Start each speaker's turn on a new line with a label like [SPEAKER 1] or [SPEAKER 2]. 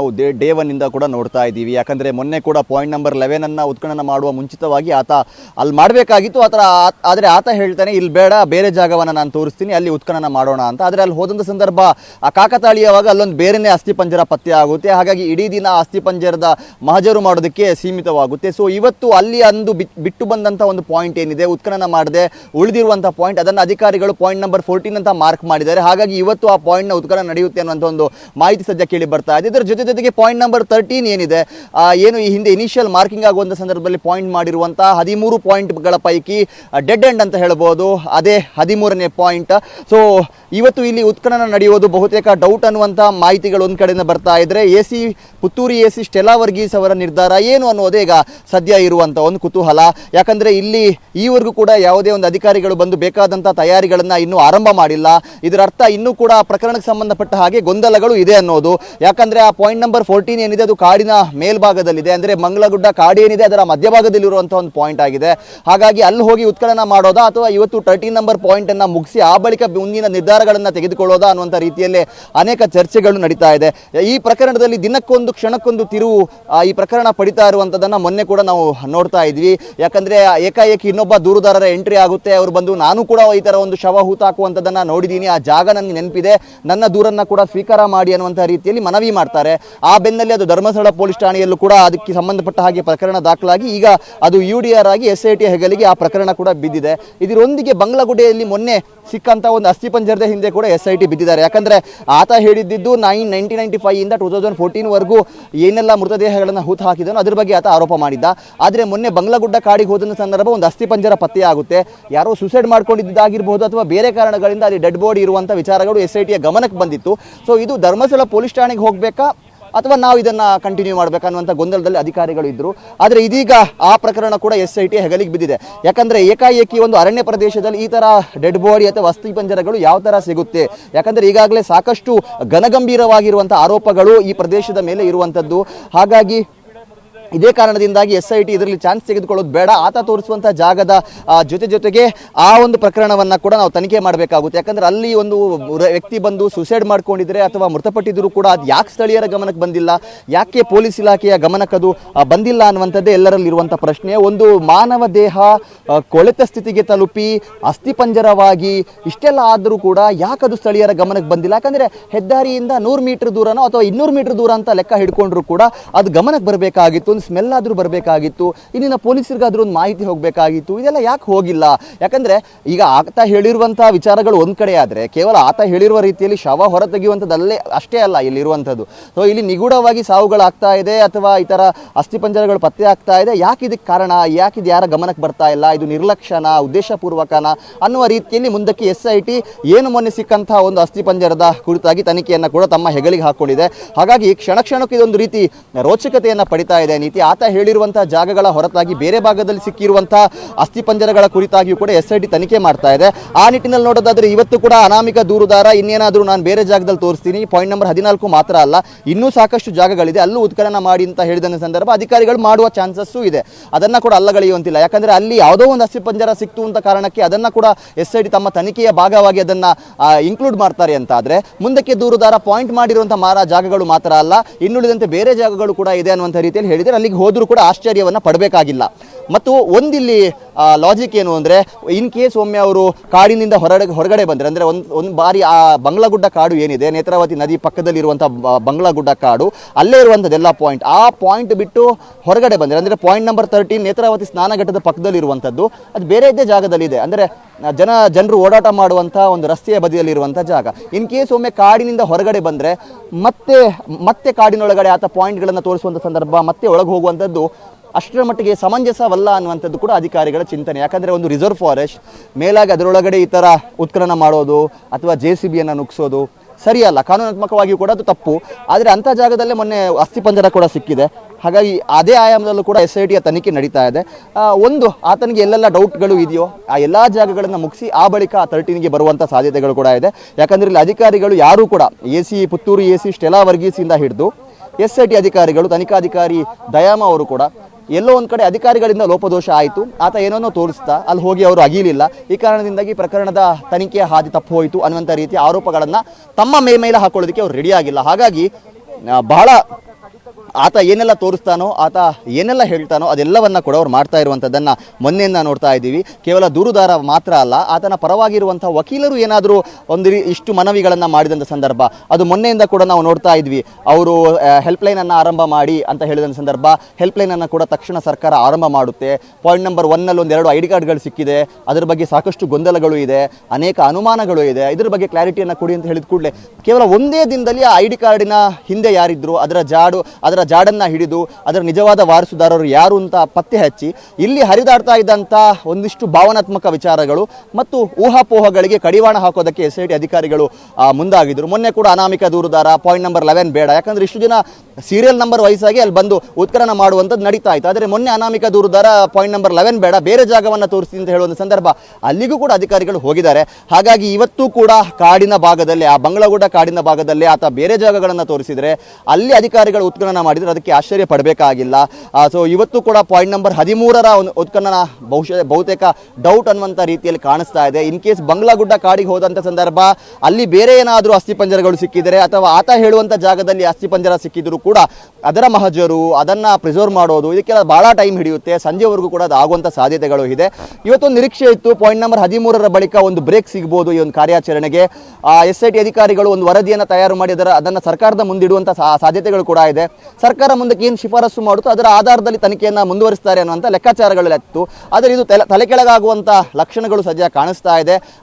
[SPEAKER 1] ನಾವು day day ಒನ್ನಿಂದ ಕೂಡ ನೋಡ್ತಾ ಇದ್ದೀವಿ. ಯಾಕಂದರೆ ಮೊನ್ನೆ ಕೂಡ ಪಾಯಿಂಟ್ ನಂಬರ್ ಲೆವೆನನ್ನು ಉತ್ಖನನ ಮಾಡುವ ಮುಂಚಿತವಾಗಿ ಆತ ಅಲ್ಲಿ ಮಾಡಬೇಕಾಗಿತ್ತು. ಆ ಥರ ಆದರೆ ಆತ ಹೇಳ್ತಾನೆ ಇಲ್ಲಿ ಬೇಡ, ಬೇರೆ ಜಾಗವನ್ನು ನಾನು ತೋರಿಸ್ತೀನಿ, ಅಲ್ಲಿ ಉತ್ಖನನ ಮಾಡೋಣ ಅಂತ. ಆದರೆ ಅಲ್ಲಿ ಹೋದಂಥ ಸಂದರ್ಭ, ಆ ಕಾಕತಾಳೀಯವಾಗ ಅಲ್ಲೊಂದು ಬೇರೆನೇ ಅಸ್ಥಿಪಂಜರ ಪತ್ತೆ ಆಗುತ್ತೆ. ಹಾಗಾಗಿ ಇಡೀ ದಿನ ಅಸ್ಥಿಪಂಜರದ ಮಹಜರು ಮಾಡೋದಕ್ಕೆ ಸೀಮಿತವಾಗುತ್ತೆ. ಸೊ ಇವತ್ತು ಅಲ್ಲಿ ಅಂದು ಬಿಟ್ಟು ಬಂದಂಥ ಒಂದು ಪಾಯಿಂಟ್ ಏನಿದೆ, ಉತ್ಖನನ ಮಾಡದೆ ಉಳಿದಿರುವಂಥ ಪಾಯಿಂಟ್ ಅದನ್ನು ಅಧಿಕಾರಿಗಳು ಪಾಯಿಂಟ್ ನಂಬರ್ ಫೋರ್ಟೀನ್ ಅಂತ ಮಾರ್ಕ್ ಮಾಡಿದ್ದಾರೆ. ಹಾಗಾಗಿ ಇವತ್ತು ಆ ಪಾಯಿಂಟ್ನ ಉತ್ಖನನ ನಡೆಯುತ್ತೆ ಅನ್ನುವಂಥ ಒಂದು ಮಾಹಿತಿ ಸದ್ಯ ಕೇಳಿ ಬರ್ತಾ ಇದೆ. ಇದರ ಜೊತೆ ಜೊತೆಗೆ ಪಾಯಿಂಟ್ ನಂಬರ್ ತರ್ಟೀನ್ ಏನಿದೆ? ಏನು ಈ ಹಿಂದೆ ಇನಿಷಿಯಲ್ ಮಾರ್ಕಿಂಗ್ ಆಗುವಂಥ ಸಂದರ್ಭದಲ್ಲಿ ಪಾಯಿಂಟ್ ಮಾಡಿರುವಂಥ ಹದಿಮೂರು ಪಾಯಿಂಟ್ಗಳ ಪೈಕಿ ಡೆಡ್ ಎಂಡ್ ಅಂತ ಹೇಳ್ಬೋದು. ಅದೇ ಹದಿಮೂರನೇ ಪಾಯಿಂಟ್ ಸೊ ಇವತ್ತು ಇಲ್ಲಿ ಉತ್ಖನನ ನಡೆಯುವುದು ಬಹುತೇಕ ಡೌಟ್ ಅನ್ನುವಂಥ ಮಾಹಿತಿಗಳು ಒಂದು ಕಡೆಯಿಂದ ಬರ್ತಾ ಇದ್ದರೆ ಎ ಸಿ ಪುತ್ತೂರಿ ಎ ಸಿ ಸ್ಟೆಲಾ ವರ್ಗೀಸ್ ಅವರ ನಿರ್ಧಾರ ಏನು ಅನ್ನೋದೇ ಈಗ ಸದ್ಯ ಇರುವಂಥ ಒಂದು ಕುತೂಹಲ. ಯಾಕಂದರೆ ಇಲ್ಲಿ ಈವರೆಗೂ ಕೂಡ ಯಾವುದೇ ಒಂದು ಅಧಿಕಾರಿಗಳು ಬಂದು ಬೇಕಾದಂಥ ತಯಾರಿಗಳನ್ನು ಇನ್ನೂ ಆರಂಭ ಮಾಡಿಲ್ಲ. ಇದರ ಅರ್ಥ ಇನ್ನೂ ಕೂಡ ಪ್ರಕರಣಕ್ಕೆ ಸಂಬಂಧಪಟ್ಟ ಹಾಗೆ ಗೊಂದಲಗಳು ಇದೆ ಅನ್ನೋದು. ಯಾಕಂದರೆ ಆ ಪಾಯಿಂಟ್ ನಂಬರ್ ಫೋರ್ಟೀನ್ ಏನಿದೆ, ಅದು ಕಾಡಿನ ಮೇಲ್ಭಾಗದಲ್ಲಿದೆ. ಅಂದರೆ ಮಂಗಳಗುಡ್ಡ ಕಾಡು ಏನಿದೆ, ಅದರ ಮಧ್ಯಭಾಗದಲ್ಲಿರುವಂಥ ಒಂದು ಪಾಯಿಂಟ್ ಆಗಿದೆ. ಹಾಗಾಗಿ ಅಲ್ಲಿ ಹೋಗಿ ಉತ್ಖನನ ಮಾಡೋದಾ, ಅಥವಾ ಇವತ್ತು ತರ್ಟೀನ್ ನಂಬರ್ ಪಾಯಿಂಟನ್ನು ಮುಗಿಸಿ ಆ ಬಳಿಕ ಮುಂದಿನ ನಿರ್ಧಾರಗಳನ್ನು ತೆಗೆದುಕೊಳ್ಳೋದಾ ಅನ್ನುವಂಥ ರೀತಿಯಲ್ಲಿ ಅನೇಕ ಚರ್ಚೆಗಳು ನಡೀತಾ ಇದೆ. ಈ ಪ್ರಕರಣದಲ್ಲಿ ದಿನಕ್ಕೊಂದು ಕ್ಷಣಕ್ಕೊಂದು ತಿರುವು ಈ ಪ್ರಕರಣ ಪಡಿತಾ ಇರುವಂಥದ್ದನ್ನು ಮೊನ್ನೆ ಕೂಡ ನಾವು ನೋಡ್ತಾ ಇದ್ವಿ. ಯಾಕಂದರೆ ಏಕಾಏಕಿ ಇನ್ನೊಬ್ಬ ದೂರುದಾರರ ಎಂಟ್ರಿ ಆಗುತ್ತೆ, ಅವರು ಬಂದು ನಾನು ಕೂಡ ಈ ಥರ ಒಂದು ಶವ ಹೂತಾಕುವಂಥದ್ದನ್ನು ನೋಡಿದ್ದೀನಿ ಆ ಜಾಗ ನನಗೆ ನೆನಪಿದೆ. ನನ್ನ ದೂರನ್ನು ಕೂಡ ಸ್ವೀಕಾರ ಮಾಡಿ ಅನ್ನುವಂಥ ರೀತಿಯಲ್ಲಿ ಮನವಿ ಮಾಡ್ತಾರೆ. ಆ ಬೆನ್ನಲ್ಲಿ ಅದು ಧರ್ಮಸ್ಥಳ ಪೊಲೀಸ್ ಠಾಣೆಯಲ್ಲೂ ಕೂಡ ಅದಕ್ಕೆ ಸಂಬಂಧಪಟ್ಟ ಹಾಗೆ ಪ್ರಕರಣ ದಾಖಲಾಗಿ ಈಗ ಅದು ಯು ಡಿ ಆರ್ ಆಗಿ ಎಸ್ ಐ ಹೆಗಲಿಗೆ ಆ ಪ್ರಕರಣ ಕೂಡ ಬಿದ್ದಿದೆ. ಇದರೊಂದಿಗೆ ಬಂಗ್ಲಗುಡ್ಡೆಯಲ್ಲಿ ಮೊನ್ನೆ ಸಿಕ್ಕಂಥ ಒಂದು ಅಸ್ಥಿಪಂಜರದ ಹಿಂದೆ ಕೂಡ ಎಸ್ ಐ ಟಿ ಬಿದ್ದಿದ್ದಾರೆ. ಯಾಕಂದರೆ ಆತ ಹೇಳಿದ್ದು ನೈನ್ ನೈನ್ಟೀನ್ ನೈಂಟಿ ಫೈವ್ ಇಂದ ಟೂ ತೌಸಂಡ್ ಫೋರ್ಟೀನ್ವರೆಗೂ ಏನೆಲ್ಲ ಮೃತದೇಹಗಳನ್ನು ಹೂತು ಹಾಕಿದನೋ ಅದ್ರ ಬಗ್ಗೆ ಆತ ಆರೋಪ ಮಾಡಿದ್ದ. ಆದರೆ ಮೊನ್ನೆ ಬಂಗ್ಲಗುಡ್ಡ ಕಾಡಿಗೆ ಹೋದಂಥ ಸಂದರ್ಭ ಒಂದು ಅಸ್ಥಿಪಂಜರ ಪತ್ತೆಯಾಗುತ್ತೆ. ಯಾರೋ ಸುಸೈಡ್ ಮಾಡ್ಕೊಂಡಿದ್ದಾಗಿರ್ಬೋದು ಅಥವಾ ಬೇರೆ ಕಾರಣಗಳಿಂದ ಅಲ್ಲಿ ಡೆಡ್ ಬಾಡಿ ಇರುವಂಥ ವಿಚಾರಗಳು ಎಸ್ ಐ ಟಿಯ ಗಮನಕ್ಕೆ ಬಂದಿತ್ತು. ಸೊ ಇದು ಧರ್ಮಸ್ಥಳ ಪೊಲೀಸ್ ಠಾಣೆಗೆ ಹೋಗಬೇಕಾ? ಅಥವಾ ನಾವು ಇದನ್ನ ಕಂಟಿನ್ಯೂ ಮಾಡಬೇಕನ್ನುವಂಥ ಗೊಂದಲದಲ್ಲಿ ಅಧಿಕಾರಿಗಳು ಇದ್ದರು ಆದರೆ ಇದೀಗ ಆ ಪ್ರಕರಣ ಕೂಡ ಎಸ್ ಐ ಟಿ ಹೆಗಲಿಗೆ ಬಿದ್ದಿದೆ. ಯಾಕಂದ್ರೆ ಏಕಾಏಕಿ ಒಂದು ಅರಣ್ಯ ಪ್ರದೇಶದಲ್ಲಿ ಈ ತರ ಡೆಡ್ ಬಾಡಿ ಅಥವಾ ಅಸ್ಥಿ ಪಂಜರಗಳು ಯಾವ ತರ ಸಿಗುತ್ತೆ? ಯಾಕಂದ್ರೆ ಈಗಾಗಲೇ ಸಾಕಷ್ಟು ಘನಗಂಭೀರವಾಗಿರುವಂಥ ಆರೋಪಗಳು ಈ ಪ್ರದೇಶದ ಮೇಲೆ ಇರುವಂಥದ್ದು ಹಾಗಾಗಿ ಇದೇ ಕಾರಣದಿಂದಾಗಿ ಎಸ್ ಐ ಟಿ ಇದರಲ್ಲಿ ಚಾನ್ಸ್ ತೆಗೆದುಕೊಳ್ಳೋದು ಬೇಡ. ಆತ ತೋರಿಸುವಂತಹ ಜಾಗದ ಜೊತೆ ಜೊತೆಗೆ ಆ ಒಂದು ಪ್ರಕರಣವನ್ನು ಕೂಡ ನಾವು ತನಿಖೆ ಮಾಡಬೇಕಾಗುತ್ತೆ. ಯಾಕಂದ್ರೆ ಅಲ್ಲಿ ಒಂದು ವ್ಯಕ್ತಿ ಬಂದು ಸುಸೈಡ್ ಮಾಡ್ಕೊಂಡಿದ್ರೆ ಅಥವಾ ಮೃತಪಟ್ಟಿದ್ರು ಕೂಡ ಅದು ಯಾಕೆ ಸ್ಥಳೀಯರ ಗಮನಕ್ಕೆ ಬಂದಿಲ್ಲ? ಯಾಕೆ ಪೊಲೀಸ್ ಇಲಾಖೆಯ ಗಮನಕ್ಕದು ಅದು ಬಂದಿಲ್ಲ ಅನ್ನುವಂಥದ್ದೇ ಎಲ್ಲರಲ್ಲಿ ಇರುವಂಥ ಪ್ರಶ್ನೆ. ಒಂದು ಮಾನವ ದೇಹ ಕೊಳೆತ ಸ್ಥಿತಿಗೆ ತಲುಪಿ ಅಸ್ಥಿಪಂಜರವಾಗಿ ಇಷ್ಟೆಲ್ಲ ಆದರೂ ಕೂಡ ಯಾಕದು ಸ್ಥಳೀಯರ ಗಮನಕ್ಕೆ ಬಂದಿಲ್ಲ? ಯಾಕಂದ್ರೆ ಹೆದ್ದಾರಿಯಿಂದ ನೂರು ಮೀಟರ್ ದೂರನೋ ಅಥವಾ ಇನ್ನೂರು ಮೀಟರ್ ದೂರ ಅಂತ ಲೆಕ್ಕ ಹಿಡ್ಕೊಂಡ್ರು ಕೂಡ ಅದು ಗಮನಕ್ಕೆ ಬರಬೇಕಾಗಿತ್ತು. ಒಂದು ಸ್ಮೆಲ್ ಆದರೂ ಬರಬೇಕಾಗಿತ್ತು, ಇಲ್ಲಿನ ಪೊಲೀಸರಿಗಾದ್ರೂ ಒಂದು ಮಾಹಿತಿ ಹೋಗಬೇಕಾಗಿತ್ತು, ಇದೆಲ್ಲ ಯಾಕೆ ಹೋಗಿಲ್ಲ? ಯಾಕಂದ್ರೆ ಈಗ ಆತ ಹೇಳಿರುವಂಥ ವಿಚಾರಗಳು ಒಂದು ಕಡೆ ಆದರೆ, ಕೇವಲ ಆತ ಹೇಳಿರುವ ರೀತಿಯಲ್ಲಿ ಶವ ಹೊರ ತೆಗೆಯುವಂಥದ್ದಲ್ಲೇ ಅಷ್ಟೇ ಅಲ್ಲ ಇಲ್ಲಿರುವಂಥದ್ದು. ಸೊ ಇಲ್ಲಿ ನಿಗೂಢವಾಗಿ ಸಾವುಗಳಾಗ್ತಾ ಇದೆ ಅಥವಾ ಈ ಥರ ಅಸ್ಥಿಪಂಜರಗಳು ಪತ್ತೆ ಆಗ್ತಾ ಇದೆ, ಯಾಕೆ ಇದಕ್ಕೆ ಕಾರಣ, ಯಾಕೆ ಇದು ಯಾರ ಗಮನಕ್ಕೆ ಬರ್ತಾ ಇಲ್ಲ, ಇದು ನಿರ್ಲಕ್ಷ್ಯನ, ಉದ್ದೇಶಪೂರ್ವಕನ ಅನ್ನುವ ರೀತಿಯಲ್ಲಿ ಮುಂದಕ್ಕೆ ಎಸ್ ಐ ಟಿ ಏನು ಮೊನ್ನೆ ಸಿಕ್ಕಂಥ ಒಂದು ಅಸ್ಥಿಪಂಜರದ ಕುರಿತಾಗಿ ತನಿಖೆಯನ್ನು ಕೂಡ ತಮ್ಮ ಹೆಗಲಿಗೆ ಹಾಕ್ಕೊಂಡಿದೆ ಹಾಗಾಗಿ ಕ್ಷಣ ಕ್ಷಣಕ್ಕೆ ಇದೊಂದು ರೀತಿ ರೋಚಕತೆಯನ್ನು ಪಡಿತಾ ಇದೆ. ನೀತಿ. ಆತ ಹೇಳಿರುವಂತಹ ಜಾಗಗಳ ಹೊರತಾಗಿ ಬೇರೆ ಭಾಗದಲ್ಲಿ ಸಿಕ್ಕಿರುವಂತಹ ಅಸ್ಥಿಪಂಜರಗಳ ಕುರಿತಾಗಿಯೂ ಕೂಡ ಎಸ್ ಐ ಟಿ ತನಿಖೆ ಮಾಡ್ತಾ ಇದೆ. ಆ ನಿಟ್ಟಿನಲ್ಲಿ ನೋಡೋದಾದ್ರೆ ಇವತ್ತು ಕೂಡ ಅನಾಮಿಕ ದೂರುದಾರ, ಇನ್ನೇನಾದರೂ ನಾನು ಬೇರೆ ಜಾಗದಲ್ಲಿ ತೋರಿಸ್ತೀನಿ. ಪಾಯಿಂಟ್ ನಂಬರ್ ಹದಿನಾಲ್ಕು ಮಾತ್ರ ಅಲ್ಲ, ಇನ್ನೂ ಸಾಕಷ್ಟು ಜಾಗಗಳಿದೆ. ಅಲ್ಲೂ ಉತ್ಖನನ ಮಾಡಿ ಅಂತ ಹೇಳಿದ ಸಂದರ್ಭ ಅಧಿಕಾರಿಗಳು ಮಾಡುವ ಚಾನ್ಸಸ್ಸು ಇದೆ. ಅದನ್ನ ಕೂಡ ಅಲ್ಲಗಳೆಯುವಂತಿಲ್ಲ ಯಾಕಂದ್ರೆ ಅಲ್ಲಿ ಯಾವುದೋ ಒಂದು ಅಸ್ಥಿಪಂಜರ ಸಿಕ್ತು ಅಂತ ಕಾರಣಕ್ಕೆ ಅದನ್ನ ಕೂಡ ಎಸ್ ಐ ಟಿ ತಮ್ಮ ತನಿಖೆಯ ಭಾಗವಾಗಿ ಅದನ್ನ ಇನ್ಕ್ಲೂಡ್ ಮಾಡ್ತಾರೆ ಅಂತ ಆದ್ರೆ ಮುಂದಕ್ಕೆ ದೂರುದಾರ ಪಾಯಿಂಟ್ ಮಾಡಿರುವಂಥ ಮಾರ ಜಾಗಗಳು ಮಾತ್ರ ಅಲ್ಲ, ಇನ್ನುಳಿದಂತೆ ಬೇರೆ ಜಾಗಗಳು ಕೂಡ ಇದೆ ಅನ್ನುವಂಥ ರೀತಿಯಲ್ಲಿ ಹೇಳಿದರೆ ಅಲ್ಲಿಗೆ ಹೋದರೂ ಕೂಡ ಆಶ್ಚರ್ಯವನ್ನು ಪಡಬೇಕಾಗಿಲ್ಲ. ಮತ್ತು ಒಂದಿಲ್ಲಿ ಲಾಜಿಕ್ ಏನು ಅಂದರೆ ಇನ್ ಕೇಸ್ ಒಮ್ಮೆ ಅವರು ಕಾಡಿನಿಂದ ಹೊರಗಡೆ ಹೊರಗಡೆ ಬಂದರೆ, ಅಂದರೆ ಒಂದು ಒಂದು ಬಾರಿ ಆ ಬಂಗ್ಲಾಗುಡ್ಡ ಕಾಡು ಏನಿದೆ, ನೇತ್ರಾವತಿ ನದಿ ಪಕ್ಕದಲ್ಲಿರುವಂಥ ಬಂಗ್ಲಾಗುಡ್ಡ ಕಾಡು, ಅಲ್ಲೇ ಇರುವಂಥದ್ದೆಲ್ಲ ಪಾಯಿಂಟ್ ಆ ಪಾಯಿಂಟ್ ಬಿಟ್ಟು ಹೊರಗಡೆ ಬಂದರೆ, ಅಂದರೆ ಪಾಯಿಂಟ್ ನಂಬರ್ ತರ್ಟೀನ್ ನೇತ್ರಾವತಿ ಸ್ನಾನಘಟ್ಟದ ಪಕ್ಕದಲ್ಲಿರುವಂಥದ್ದು, ಅದು ಬೇರೆ ಇದ್ದೇ ಜಾಗದಲ್ಲಿದೆ. ಅಂದರೆ ಜನ, ಜನರು ಓಡಾಟ ಮಾಡುವಂಥ ಒಂದು ರಸ್ತೆಯ ಬದಿಯಲ್ಲಿರುವಂಥ ಜಾಗ. ಇನ್ ಕೇಸ್ ಒಮ್ಮೆ ಕಾಡಿನಿಂದ ಹೊರಗಡೆ ಬಂದರೆ, ಮತ್ತೆ ಮತ್ತೆ ಕಾಡಿನೊಳಗಡೆ ಆತ ಪಾಯಿಂಟ್ಗಳನ್ನು ತೋರಿಸುವಂಥ ಸಂದರ್ಭ, ಮತ್ತೆ ಒಳಗೆ ಹೋಗುವಂಥದ್ದು ಅಷ್ಟರ ಮಟ್ಟಿಗೆ ಸಮಂಜಸವಲ್ಲ ಅನ್ನುವಂಥದ್ದು ಕೂಡ ಅಧಿಕಾರಿಗಳ ಚಿಂತನೆ. ಯಾಕಂದರೆ ಒಂದು ರಿಸರ್ವ್ ಫಾರೆಸ್ಟ್, ಮೇಲಾಗಿ ಅದರೊಳಗಡೆ ಈ ಥರ ಉತ್ಖನನ ಮಾಡೋದು ಅಥವಾ ಜೆ ಸಿ ಬಿಯನ್ನು ನುಗ್ಸೋದು ಸರಿಯಲ್ಲ. ಕಾನೂನಾತ್ಮಕವಾಗಿಯೂ ಕೂಡ ಅದು ತಪ್ಪು. ಆದರೆ ಅಂಥ ಜಾಗದಲ್ಲೇ ಮೊನ್ನೆ ಅಸ್ಥಿಪಂಜರ ಕೂಡ ಸಿಕ್ಕಿದೆ. ಹಾಗಾಗಿ ಅದೇ ಆಯಾಮದಲ್ಲೂ ಕೂಡ ಎಸ್ ಐ ಟಿಯ ತನಿಖೆ ನಡೀತಾ ಇದೆ. ಒಂದು, ಆತನಿಗೆ ಎಲ್ಲೆಲ್ಲ ಡೌಟ್ಗಳು ಇದೆಯೋ, ಆ ಎಲ್ಲ ಜಾಗಗಳನ್ನು ಮುಗಿಸಿ ಆ ಬಳಿಕ ಆ ತರ್ಟೀನ್ಗೆ ಬರುವಂಥ ಸಾಧ್ಯತೆಗಳು ಕೂಡ ಇದೆ. ಯಾಕಂದರೆ ಇಲ್ಲಿ ಅಧಿಕಾರಿಗಳು ಯಾರೂ ಕೂಡ A C, Puttur A C, Stella ವರ್ಗೀಸಿಂದ ಹಿಡಿದು ಎಸ್ ಐ ಟಿ ಅಧಿಕಾರಿಗಳು, ತನಿಖಾಧಿಕಾರಿ ದಯಾಮ ಅವರು ಕೂಡ ಎಲ್ಲೋ ಒಂದು ಕಡೆ ಅಧಿಕಾರಿಗಳಿಂದ ಲೋಪದೋಷ ಆಯಿತು, ಆತ ಏನೋ ತೋರಿಸ್ತಾ ಅಲ್ಲಿ ಹೋಗಿ ಅವರು ಅಗೀಲಿಲ್ಲ. ಈ ಕಾರಣದಿಂದಾಗಿ ಪ್ರಕರಣದ ತನಿಖೆಯ ಹಾದಿ ತಪ್ಪು ಹೋಯಿತು ಅನ್ನುವಂಥ ರೀತಿಯ ಆರೋಪಗಳನ್ನು ತಮ್ಮ ಮೇ ಮೇಲೆ ಹಾಕೊಳ್ಳೋದಕ್ಕೆ ಅವರು ರೆಡಿಯಾಗಿಲ್ಲ ಹಾಗಾಗಿ ಬಹಳ ಆತ ಏನೆಲ್ಲ ತೋರಿಸ್ತಾನೋ, ಆತ ಏನೆಲ್ಲ ಹೇಳ್ತಾನೋ ಅದೆಲ್ಲವನ್ನು ಕೂಡ ಅವ್ರು ಮಾಡ್ತಾ ಇರುವಂಥದ್ದನ್ನು ಮೊನ್ನೆಯಿಂದ ನೋಡ್ತಾ ಇದ್ದೀವಿ. ಕೇವಲ ದೂರುದಾರ ಮಾತ್ರ ಅಲ್ಲ, ಆತನ ಪರವಾಗಿರುವಂಥ ವಕೀಲರು ಏನಾದರೂ ಒಂದು ಇಷ್ಟು ಮನವಿಗಳನ್ನು ಮಾಡಿದಂಥ ಸಂದರ್ಭ. ಅದು ಮೊನ್ನೆಯಿಂದ ಕೂಡ ನಾವು ನೋಡ್ತಾ ಇದ್ವಿ. ಅವರು ಹೆಲ್ಪ್ಲೈನನ್ನು ಆರಂಭ ಮಾಡಿ ಅಂತ ಹೇಳಿದಂಥ ಸಂದರ್ಭ. ಹೆಲ್ಪ್ಲೈನನ್ನು ಕೂಡ ತಕ್ಷಣ ಸರ್ಕಾರ ಆರಂಭ ಮಾಡುತ್ತೆ. ಪಾಯಿಂಟ್ ನಂಬರ್ ಒನ್ನಲ್ಲಿ ಒಂದೆರಡು ಐ ಡಿ ಕಾರ್ಡ್ಗಳು ಸಿಕ್ಕಿದೆ. ಅದರ ಬಗ್ಗೆ ಸಾಕಷ್ಟು ಗೊಂದಲಗಳು ಇದೆ. ಅನೇಕ ಅನುಮಾನಗಳು ಇದೆ. ಇದ್ರ ಬಗ್ಗೆ ಕ್ಲಾರಿಟಿಯನ್ನು ಕೊಡಿ ಅಂತ ಹೇಳಿದ ಕೂಡಲೇ ಕೇವಲ ಒಂದೇ ದಿನದಲ್ಲಿ ಆ ಐ ಡಿ ಕಾರ್ಡಿನ ಹಿಂದೆ ಯಾರಿದ್ರು, ಅದರ ಜಾಡು, ಅದರ ಜಾಡನ್ನು ಹಿಡಿದು ಅದರ ನಿಜವಾದ ವಾರಸುದಾರರು ಯಾರು ಅಂತ ಪತ್ತೆ ಹಚ್ಚಿ ಇಲ್ಲಿ ಹರಿದಾಡ್ತಾ ಇದ್ದಂಥ ಒಂದಿಷ್ಟು ಭಾವನಾತ್ಮಕ ವಿಚಾರಗಳು ಮತ್ತು ಊಹಾಪೋಹಗಳಿಗೆ ಕಡಿವಾಣ ಹಾಕೋದಕ್ಕೆ ಎಸ್ ಐ ಟಿ ಅಧಿಕಾರಿಗಳು ಮುಂದಾಗಿದ್ರು. ಮೊನ್ನೆ ಕೂಡ ಅನಾಮಿಕ ದೂರುದಾರ ಪಾಯಿಂಟ್ ನಂಬರ್ ಲೆವೆನ್ ಬೇಡ. ಯಾಕಂದ್ರೆ ಇಷ್ಟು ದಿನ ಸೀರಿಯಲ್ ನಂಬರ್ ವಯಸ್ಸಾಗಿ ಅಲ್ಲಿ ಬಂದು ಉತ್ಖನನ ಮಾಡುವಂಥದ್ದು ನಡೀತಾ ಇತ್ತು. ಆದರೆ ಮೊನ್ನೆ ಅನಾಮಿಕ ದೂರುದಾರ ಪಾಯಿಂಟ್ ನಂಬರ್ ಲೆವೆನ್ ಬೇಡ, ಬೇರೆ ಜಾಗವನ್ನು ತೋರಿಸಿ ಅಂತ ಹೇಳುವ ಒಂದು ಸಂದರ್ಭ ಅಲ್ಲಿಗೂ ಕೂಡ ಅಧಿಕಾರಿಗಳು ಹೋಗಿದ್ದಾರೆ. ಹಾಗಾಗಿ ಇವತ್ತು ಕೂಡ ಕಾಡಿನ ಭಾಗದಲ್ಲಿ, ಆ ಬಂಗಳಗುಡ್ಡ ಕಾಡಿನ ಭಾಗದಲ್ಲಿ ಆತ ಬೇರೆ ಜಾಗಗಳನ್ನು ತೋರಿಸಿದರೆ ಅಲ್ಲಿ ಅಧಿಕಾರಿಗಳು ಉತ್ಖನನ ಮಾಡಿದರೆ, ಅದಕ್ಕೆ ಆಶ್ಚರ್ಯ ಪಡಬೇಕಾಗಿಲ್ಲ. ಸೊ ಇವತ್ತು ಕೂಡ ಪಾಯಿಂಟ್ ನಂಬರ್ ಹದಿಮೂರರ ಒಂದು ಉತ್ಖನನ ಬಹುಶಃ, ಬಹುತೇಕ ಡೌಟ್ ಅನ್ನುವಂಥ ರೀತಿಯಲ್ಲಿ ಕಾಣಿಸ್ತಾ ಇದೆ. ಇನ್ ಕೇಸ್ ಬಂಗ್ಲಾಗುಡ್ಡ ಕಾಡಿಗೆ ಹೋದಂಥ ಸಂದರ್ಭ, ಅಲ್ಲಿ ಬೇರೆ ಏನಾದರೂ ಅಸ್ಥಿಪಂಜರಗಳು ಸಿಕ್ಕಿದರೆ, ಅಥವಾ ಆತ ಹೇಳುವಂಥ ಜಾಗದಲ್ಲಿ ಅಸ್ಥಿಪಂಜರ ಸಿಕ್ಕಿದರೂ ಕೂಡ ಅದರ ಮಹಜರು ಅದನ್ನು ಪ್ರಿಸರ್ವ್ ಮಾಡೋದು, ಇದಕ್ಕೆಲ್ಲ ಭಾಳ ಟೈಮ್ ಹಿಡಿಯುತ್ತೆ. ಸಂಜೆವರೆಗೂ ಕೂಡ ಅದು ಆಗುವಂಥ ಸಾಧ್ಯತೆಗಳು ಇದೆ. ಇವತ್ತೊಂದು ನಿರೀಕ್ಷೆ ಇತ್ತು ಪಾಯಿಂಟ್ ನಂಬರ್ ಹದಿಮೂರರ ಬಳಿಕ ಒಂದು ಬ್ರೇಕ್ ಸಿಗ್ಬೋದು ಈ ಒಂದು ಕಾರ್ಯಾಚರಣೆಗೆ. ಎಸ್ ಐ ಟಿ ಅಧಿಕಾರಿಗಳು ಒಂದು ವರದಿಯನ್ನು ತಯಾರು ಮಾಡಿ ಅದರ ಅದನ್ನು ಸರ್ಕಾರದ ಮುಂದಿಡುವಂಥ ಸಾಧ್ಯತೆಗಳು ಕೂಡ ಇದೆ. ಸರ್ಕಾರ ಮುಂದಕ್ಕೆ ಏನು ಶಿಫಾರಸು ಮಾಡುತ್ತೋ ಅದರ ಆಧಾರದಲ್ಲಿ ತನಿಖೆಯನ್ನು ಮುಂದುವರಿಸ್ತಾರೆ ಅನ್ನುವಂಥ ಲೆಕ್ಕಾಚಾರಗಳಿತ್ತು ಆದರೆ ಇದು ತಲೆ ತಲೆಕೆಳಗಾಗುವಂಥ ಲಕ್ಷಣಗಳು ಸದ್ಯ ಕಾಣಿಸ್ತಾ ಇದೆ.